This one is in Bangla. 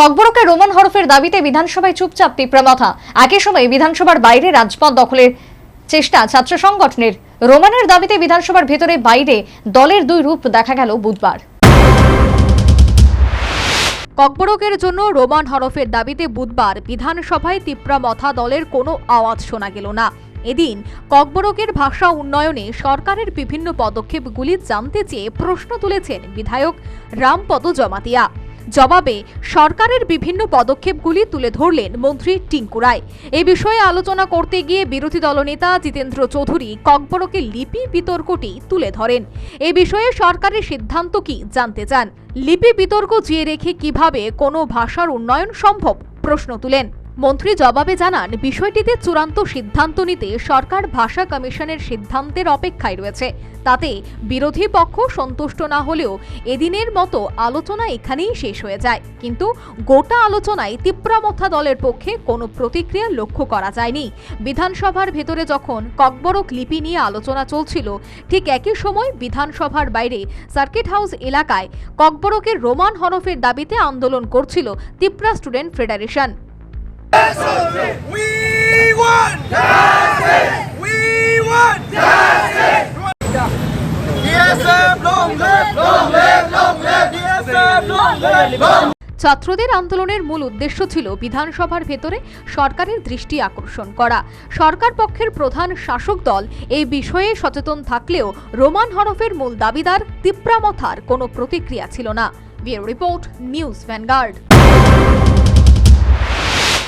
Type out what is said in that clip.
ককবরকের রোমান হরফের দাবিতে বিধানসভায় চুপচাপ পিঁপড়ামাথা একই সময় বিধানসভার বাইরে রাজপথ দখলের চেষ্টা ছাত্র সংগঠনের। রোমানের দাবিতে বিধানসভার ভেতরে বাইরে দলের দুই রূপ দেখা গেল বুধবার। ককবরকের জন্য রোমান হরফের দাবিতে বুধবার বিধানসভায় তিপ্রামথা দলের কোনো আওয়াজ শোনা গেল না। এদিন ককবরকের ভাষা উন্নয়নে সরকারের বিভিন্ন পদক্ষেপগুলি জানতে চেয়ে প্রশ্ন তুলেছেন বিধায়ক রামপদ জমাতিয়া। জবাবে সরকারের বিভিন্ন পদক্ষেপগুলি তুলে ধরলেন মন্ত্রী টিঙ্কু রায়। এ বিষয়ে আলোচনা করতে গিয়ে বিরোধী দলনেতা জিতেন্দ্র চৌধুরী ককবরকে লিপি বিতর্কটি তুলে ধরেন। এ বিষয়ে সরকারের সিদ্ধান্ত কি জানতে চান? লিপি বিতর্ক জিয়ে রেখে কীভাবে কোনো ভাষার উন্নয়ন সম্ভব? প্রশ্ন তুলেন। মন্ত্রী জবাবে জানান, বিষয়টিতে চূড়ান্ত সিদ্ধান্ত নিতে সরকার ভাষা কমিশনের সিদ্ধান্তের অপেক্ষায় রয়েছে। তাতে বিরোধী পক্ষ সন্তুষ্ট না হলেও এদিনের মতো আলোচনা এখানেই শেষ হয়ে যায়। কিন্তু গোটা আলোচনায় তিপ্রামথা দলের পক্ষে কোনো প্রতিক্রিয়া লক্ষ্য করা যায়নি। বিধানসভার ভেতরে যখন ককবরক লিপি নিয়ে আলোচনা চলছিল, ঠিক একই সময় বিধানসভার বাইরে সার্কিট হাউস এলাকায় ককবরকের রোমান হরফের দাবিতে আন্দোলন করছিল তিপ্রা স্টুডেন্ট ফেডারেশন। ছাত্রদের আন্দোলনের মূল উদ্দেশ্য ছিল বিধানসভার ভেতরে সরকারের দৃষ্টি আকর্ষণ করা। সরকার পক্ষের প্রধান শাসক দল এই বিষয়ে সচেতন থাকলেও রোমান হরফের মূল দাবিদার তিপ্রামথার কোনো প্রতিক্রিয়া ছিল না। Bureau report, news Vanguard.